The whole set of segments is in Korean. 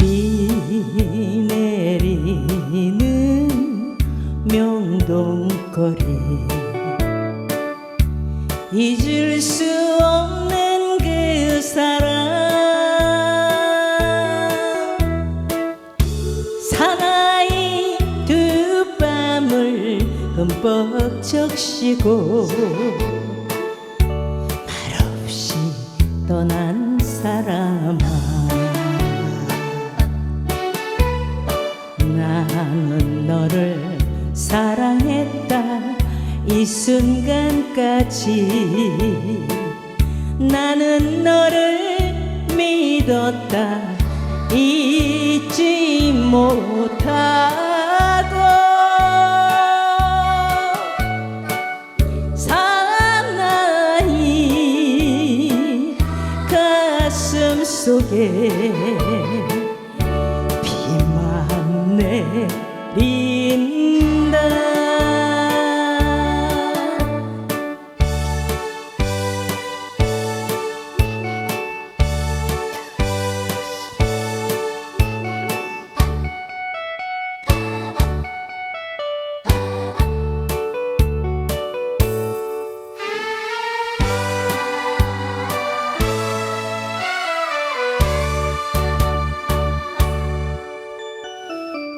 비 내리는 명동거리. 잊을 수 없는 그 사람 사나이 두 밤을 흠뻑 적시고 말없이 떠난 사람 나는 너를 사랑했다. 이 순간까지 나는 너를 믿었다. 잊지 못하고 사나이 가슴 속에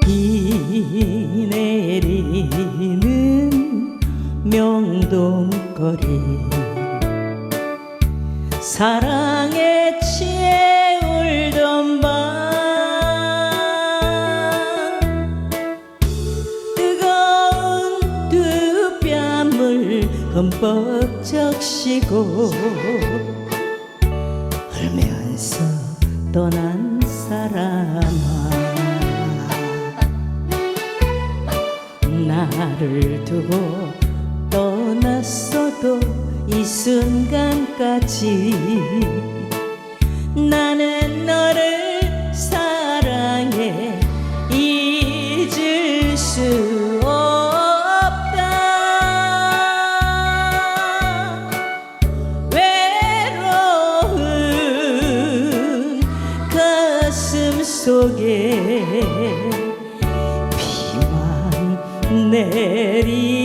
비 내리는 명동거리. 사랑에 취해 울던 밤 뜨거운 두 뺨을 흠뻑 적시고 울면서 떠난 사람아 나를 두고 떠났어도 이 순간까지 나는 너를 사랑해 잊을 수 없다. 외로운 가슴 속에 내리